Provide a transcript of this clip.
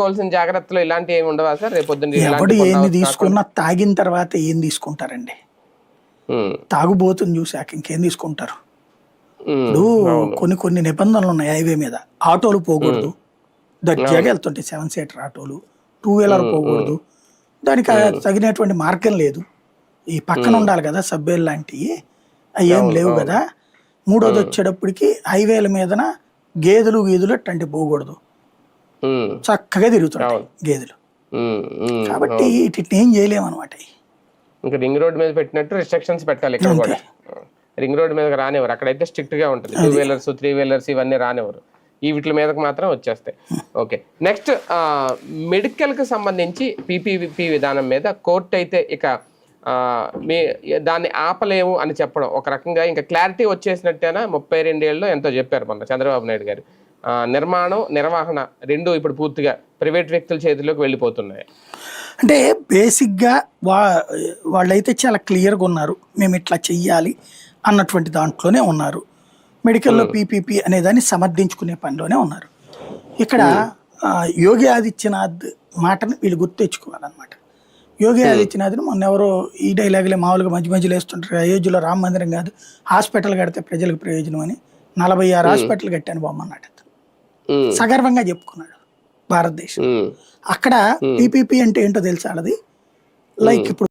తీసుకోవాల్సిన జాగ్రత్తలు ఇలాంటివి ఏమి ఉండవా సార్? రేపు పొద్దున్న ఇలాంటి ఎవడు ఏంది తీసుకున్నా తాగిన తర్వాత ఏం తీసుకుంటారండి? తాగుబోతుని చూసాక ఇంకేం తీసుకుంటారు? ఇప్పుడు కొన్ని కొన్ని నిబంధనలు ఉన్నాయి హైవే మీద. ఆటోలు పోకూడదు. దర్జాగా వెళ్తుంటాయి సెవెన్ సీటర్ ఆటోలు. టూ వీలర్ పోకూడదు. దానికి తగినటువంటి మార్గం లేదు. ఈ పక్కన ఉండాలి కదా సబ్బేలు లాంటివి. అవి ఏం లేవు కదా. మూడోది వచ్చేటప్పటికి హైవేల మీదన గేదెలు గీదులు అట్టంటి పోకూడదు. చక్కగా తిరుగుతుంటాయి గేదెలు. కాబట్టి వీటిని ఏం చేయలేము అనమాట ఇంకా రింగ్ రోడ్ మీద పెట్టినట్టు రిస్ట్రిక్షన్స్ పెట్టాలి ఇక్కడ కూడా. రింగ్ రోడ్ మీద రానివ్వరు. అక్కడైతే స్ట్రిక్ట్గా ఉంటుంది. టూ వీలర్స్ త్రీ వీలర్స్ ఇవన్నీ రానివ్వరు. ఈ వీటి మీదకి మాత్రం వచ్చేస్తాయి. ఓకే. నెక్స్ట్ మెడికల్కి సంబంధించి పీపీపీ విధానం మీద కోర్టు అయితే ఇక మీ దాన్ని ఆపలేము అని చెప్పడం. ఒక రకంగా ఇంకా క్లారిటీ వచ్చేసినట్టేనా? ముప్పై రెండేళ్ళు ఎంతో చెప్పారు మొన్న చంద్రబాబు నాయుడు గారు. నిర్మాణం నిర్వహణ రెండు ఇప్పుడు పూర్తిగా ప్రైవేట్ వ్యక్తుల చేతిలోకి వెళ్ళిపోతున్నాయి. అంటే బేసిక్గా వా వాళ్ళైతే చాలా క్లియర్గా ఉన్నారు. మేము ఇట్లా చెయ్యాలి అన్నటువంటి దాంట్లోనే ఉన్నారు. మెడికల్లో పీపీపీ అనే దాన్ని సమర్థించుకునే పనిలోనే ఉన్నారు. ఇక్కడ యోగి ఆదిత్యనాథ్ మాటను వీళ్ళు గుర్తు తెచ్చుకోవాలన్నమాట. యోగి ఆదిత్యనాథ్ని మొన్న ఎవరో ఈ డైలాగులే మామూలుగా మధ్య మధ్యలో వేస్తుంటారు. అయోధ్యలో రామ మందిరం కాదు హాస్పిటల్ కడితే ప్రజలకు ప్రయోజనం అని నలభై ఆరు హాస్పిటల్ కట్టాను ఉమ్, సగర్వంగా చెప్పుకున్నాడు భారతదేశం. అక్కడ పీపీపీ అంటే ఏంటో తెలుసా అది లైక్ ఇప్పుడు